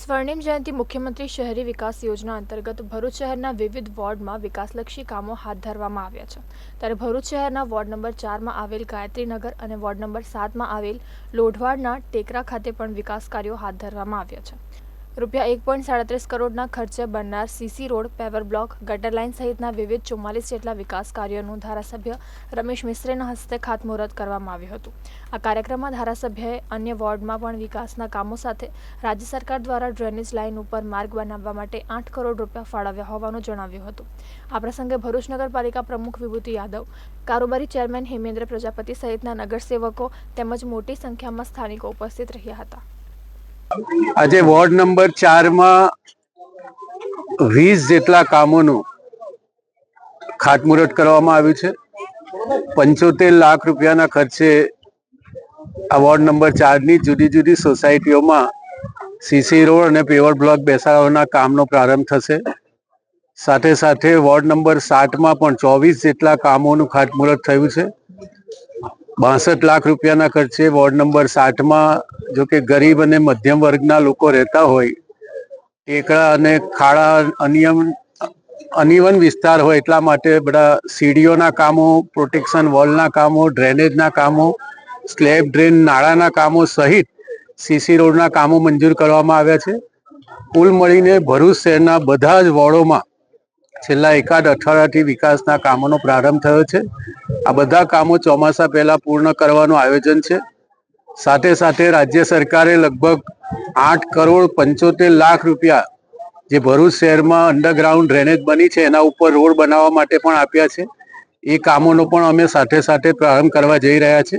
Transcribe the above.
સ્વર્ણિમ જયંતિ મુખ્યમંત્રી શહેરી વિકાસ યોજના અંતર્ગત ભરૂચ શહેરના વિવિધ વોર્ડમાં વિકાસલક્ષી કામો હાથ ધરવામાં આવ્યા છે. ત્યારે ભરૂચ શહેરના વોર્ડ નંબર ચારમાં આવેલ ગાયત્રીનગર અને વોર્ડ નંબર સાતમાં આવેલ લોઢવાડના ટેકરા ખાતે પણ વિકાસ કાર્યો હાથ ધરવામાં આવ્યા છે. રૂપિયા એક પોઈન્ટ સાડત્રીસ કરોડના ખર્ચે બનનાર સીસી રોડ, પેવર બ્લોક, ગટર લાઇન સહિતના વિવિધ ચુમ્માલીસ જેટલા વિકાસ કાર્યોનું ધારાસભ્ય રમેશ મિશ્રેના હસ્તે ખાતમુહૂર્ત કરવામાં આવ્યું હતું. આ કાર્યક્રમમાં ધારાસભ્યએ અન્ય વોર્ડમાં પણ વિકાસના કામો સાથે રાજ્ય સરકાર દ્વારા ડ્રેનેજ લાઇન ઉપર માર્ગ બનાવવા માટે આઠ કરોડ રૂપિયા ફાળવ્યા હોવાનું જણાવ્યું હતું. આ પ્રસંગે ભરૂચ નગરપાલિકા પ્રમુખ વિભૂતિ યાદવ, કારોબારી ચેરમેન હેમેન્દ્ર પ્રજાપતિ સહિતના નગરસેવકો તેમજ મોટી સંખ્યામાં સ્થાનિકો ઉપસ્થિત રહ્યા હતા. આજે વોર્ડ નંબર ચારમાં વીસ જેટલા કામોનું ખાતમુહૂર્ત કરવામાં આવ્યું છે. પંચોતેર લાખ રૂપિયાના ખર્ચે આ વોર્ડ નંબર ચારની જુદી જુદી સોસાયટીઓમાં સીસી રોડ અને પેવર બ્લોક બેસાડવાના કામનો પ્રારંભ થશે. સાથે સાથે વોર્ડ નંબર સાતમાં પણ ચોવીસ જેટલા કામોનું ખાતમુહૂર્ત થયું છે. બાસઠ લાખ રૂપિયાના ખર્ચે વોર્ડ નંબર સાતમાં જો કે ગરીબ અને મધ્યમ વર્ગના લોકો રહેતા હોય, ટેકડા અને ખાડા અનિયમ, અનિવન વિસ્તાર હોય એટલા માટે બધા સીડીઓના કામો, પ્રોટેક્શન વોલના કામો, ડ્રેનેજના કામો, સ્લેબ ડ્રેન નાળાના કામો સહિત સીસી રોડના કામો મંજૂર કરવામાં આવ્યા છે. કુલ મળીને ભરૂચ શહેરના બધા જ વોર્ડોમાં છેલ્લા એકાદ અઠવાડિયાથી વિકાસના કામોનો પ્રારંભ થયો છે. આ બધા કામો ચોમાસા પહેલા પૂર્ણ કરવાનું આયોજન છે. સાથે સાથે રાજ્ય સરકારે લગભગ આઠ કરોડ પંચોતેર લાખ રૂપિયા જે ભરૂચ શહેરમાં અંડરગ્રાઉન્ડ ડ્રેનેજ બની છે, એના ઉપર રોડ બનાવવા માટે પણ આપ્યા છે. એ કામોનો પણ અમે સાથે સાથે પ્રારંભ કરવા જઈ રહ્યા છે